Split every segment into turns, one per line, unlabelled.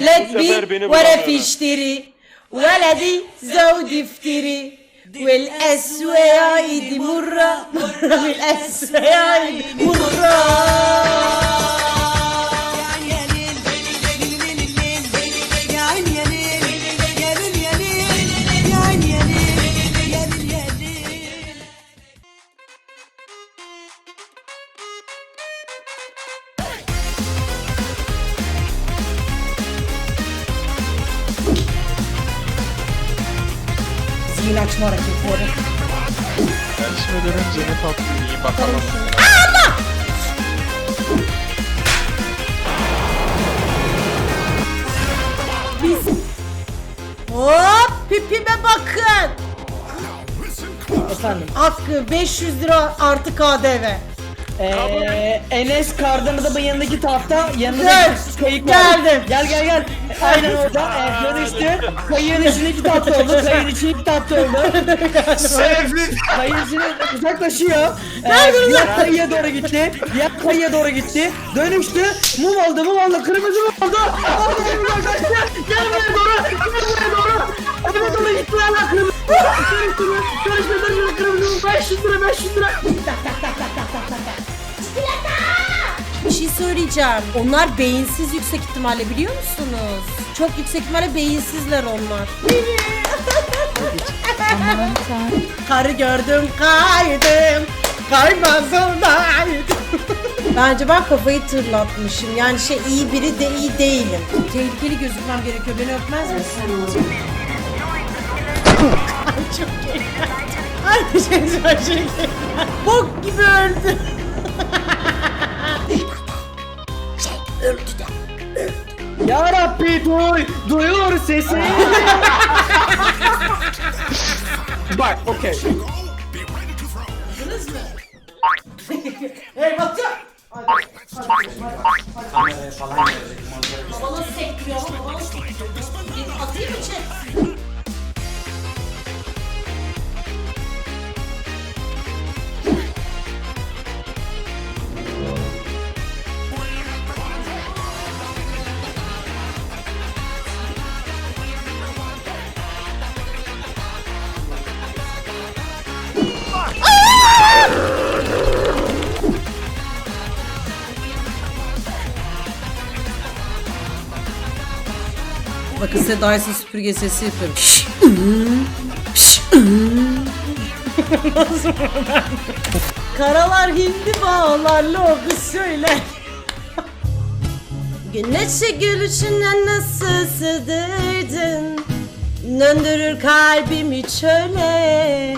لا
تبيع
ولا تشتري ولدي زود افتري
والاسواعي عيدي مره مره عيدي مره
Eylül açma hareketi orada.
Gelişmeden önce ne tatlı iyi bakalım. Allah!
Biz... Hop pipime bakın.
Efendim
askı 500 lira artı KDV.
Ee, Enes Kardanada'nın yanındaki tahta yanında kayık var.
geldim.
Gel gel gel. Aynen orada. Ee, dönüştü. Kayığın içinde iki tahta oldu. Kayığın içinde iki tahta oldu. Kayığın içinde uzaklaşıyor. Ee, diğer kayıya doğru gitti. Diğer kayıya doğru gitti. Dönüştü. Mum oldu mum oldu. Kırmızı mum oldu. Oradan uzaklaştı. Gel buraya doğru. Gel buraya doğru. Evet doğru gitti lan kırmızı. Dönüştü mü? Dönüştü dönüştü. Kırmızı mum. 500 lira 500 lira.
Bir şey söyleyeceğim. Onlar beyinsiz yüksek ihtimalle biliyor musunuz? Çok yüksek ihtimalle beyinsizler onlar. Karı gördüm kaydım. Kaymaz olaydım. Bence ben kafayı tırlatmışım. Yani şey iyi biri de iyi değilim. Tehlikeli gözükmem gerekiyor. Beni öpmez misin? Ay çok iyi. Ay bir şey söyleyeceğim. Bok gibi öldü.
Ya Rabbi duy, duyur sesi. Bak, okey.
Hey Batı! Nasıl sektiriyor ama baba nasıl sektiriyor? Atayım mı çek? Bakın size Dyson süpürge sesi yapıyorum. Karalar hindi bağlarla o kız söyle. Güneşe gülüşüne nasıl sığdırdın? Döndürür kalbimi çöle.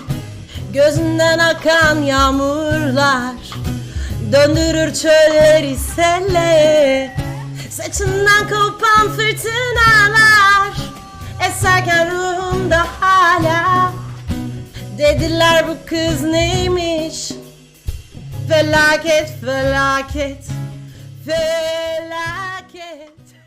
Gözünden akan yağmurlar Döndürür çölleri selle Saçından kopan fırtınalar Eserken ruhumda hala. Dediler bu kız neymiş? Felaket felaket Felaket